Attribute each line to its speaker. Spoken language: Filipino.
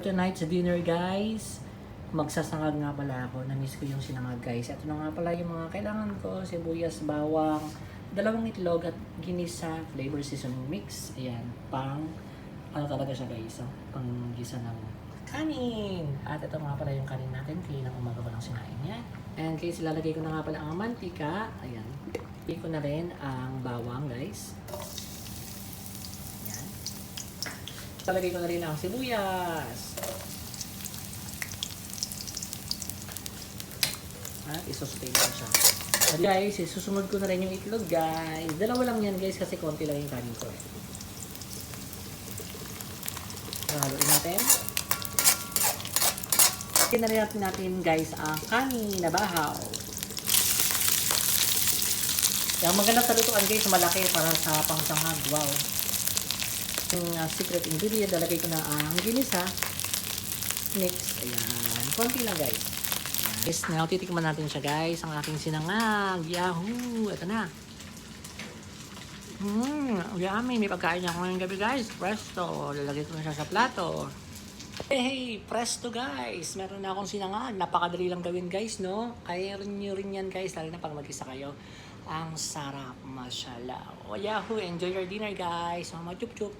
Speaker 1: Tonight's dinner guys, magsasangag nga pala ako. Namiss ko yung sinangag guys. Ito na nga pala yung mga kailangan ko. Sibuyas, bawang, dalawang itlog at ginisa flavor seasoning mix. Ayan, pang ano talaga siya guys, oh, pang gisa ng kanin. At ito nga pala yung kanin natin. Kaya ng umaga ko lang sinain yan. And guys, ilalagay ko na nga pala ang mantika. Ayan. Ilagay ko na rin ang bawang guys. Talagay ko na rin ang sibuyas. At isosteam ko siya. At guys, susunod ko na rin yung itlog guys. Dalawa lang yan guys kasi konti lang yung kanin ko. Haluin natin. Kinarihan natin guys ang kanin na bahaw. Yung maganda sa lutuan guys, malaki para sa pangsangag. Wow. Yung uh, secret ingredient, lalagay ko na ang ginisa. Mix. Ayan. Konti lang guys. Ayan. Guys, now titikman natin siya guys. Ang aking sinangag. Yahoo! Ito na. Mmm, yummy. May pagkain ako ngayong gabi guys. Presto. Lalagay ko na siya sa plato. Hey, hey, presto guys! Meron na akong sinangag. Napakadali lang gawin guys, no? Kaya nyo rin yan guys, lalo na pag mag-isa kayo. Ang sarap, mashallah. O, yahoo! Enjoy your dinner guys! Mama chup chup!